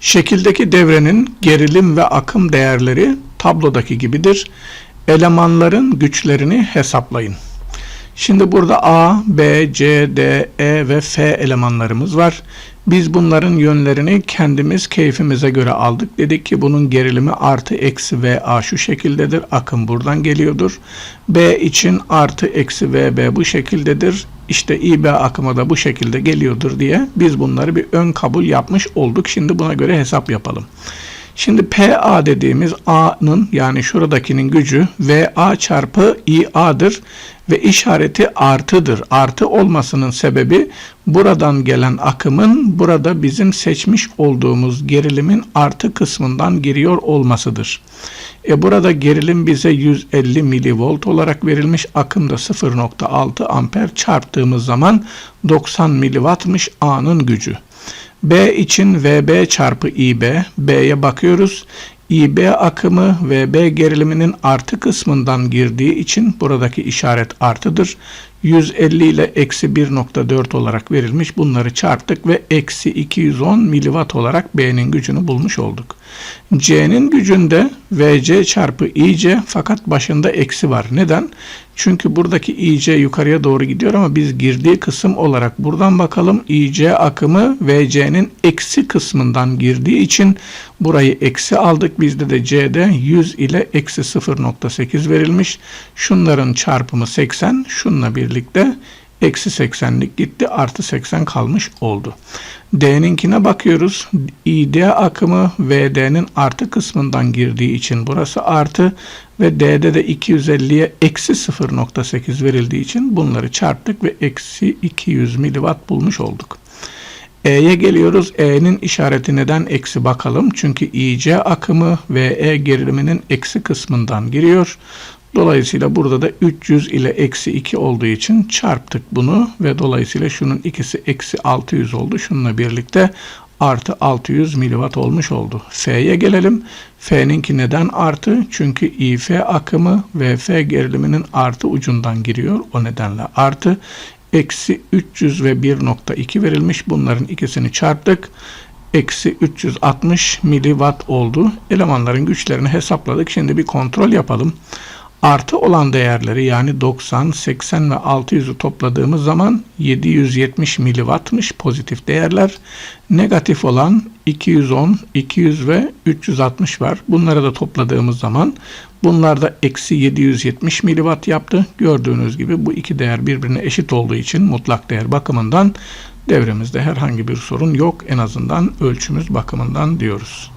Şekildeki devrenin gerilim ve akım değerleri tablodaki gibidir. Elemanların güçlerini hesaplayın. Şimdi burada A, B, C, D, E ve F elemanlarımız var. Biz bunların yönlerini kendimiz keyfimize göre aldık. Dedik ki bunun gerilimi artı eksi VA şu şekildedir. Akım buradan geliyordur. B için artı eksi VB bu şekildedir. İşte İB akımı da bu şekilde geliyordur diye biz bunları bir ön kabul yapmış olduk. Şimdi buna göre hesap yapalım. Şimdi PA dediğimiz A'nın yani şuradakinin gücü VA çarpı IA'dır ve işareti artıdır. Artı olmasının sebebi buradan gelen akımın burada bizim seçmiş olduğumuz gerilimin artı kısmından giriyor olmasıdır. E burada gerilim bize 150 milivolt olarak verilmiş. Akım da 0.6 amper çarptığımız zaman 90 miliwattmış A'nın gücü. B için VB çarpı IB, B'ye bakıyoruz. IB akımı VB geriliminin artı kısmından girdiği için buradaki işaret artıdır. 150 ile eksi 1.4 olarak verilmiş. Bunları çarptık ve eksi 210 miliwatt olarak B'nin gücünü bulmuş olduk. C'nin gücünde VC çarpı IC fakat başında eksi var. Neden? Çünkü buradaki IC yukarıya doğru gidiyor ama biz girdiği kısım olarak buradan bakalım. IC akımı VC'nin eksi kısmından girdiği için burayı eksi aldık. Bizde de C'de 100 ile eksi 0.8 verilmiş. Şunların çarpımı 80. Şunla birlikte eksi 80'lik gitti artı 80 kalmış oldu. D'ninkine bakıyoruz. ID akımı VD'nin artı kısmından girdiği için burası artı ve D'de de 250'ye eksi 0.8 verildiği için bunları çarptık ve eksi 200 miliwatt bulmuş olduk. E'ye geliyoruz. E'nin işareti neden eksi bakalım. Çünkü IC akımı ve geriliminin eksi kısmından giriyor. Dolayısıyla burada da 300 ile eksi 2 olduğu için çarptık bunu ve dolayısıyla şunun ikisi eksi 600 oldu. Şununla birlikte artı 600 miliwatt olmuş oldu. F'ye gelelim. F'ninki neden artı? Çünkü İF akımı VF geriliminin artı ucundan giriyor. O nedenle artı. Eksi 300 ve 1.2 verilmiş. Bunların ikisini çarptık. Eksi 360 miliwatt oldu. Elemanların güçlerini hesapladık. Şimdi bir kontrol yapalım. Artı olan değerleri yani 90, 80 ve 600'ü topladığımız zaman 770 miliwattmış pozitif değerler. Negatif olan 210, 200 ve 360 var. Bunları da topladığımız zaman bunlar da eksi 770 miliwatt yaptı. Gördüğünüz gibi bu iki değer birbirine eşit olduğu için mutlak değer bakımından devremizde herhangi bir sorun yok. En azından ölçümüz bakımından diyoruz.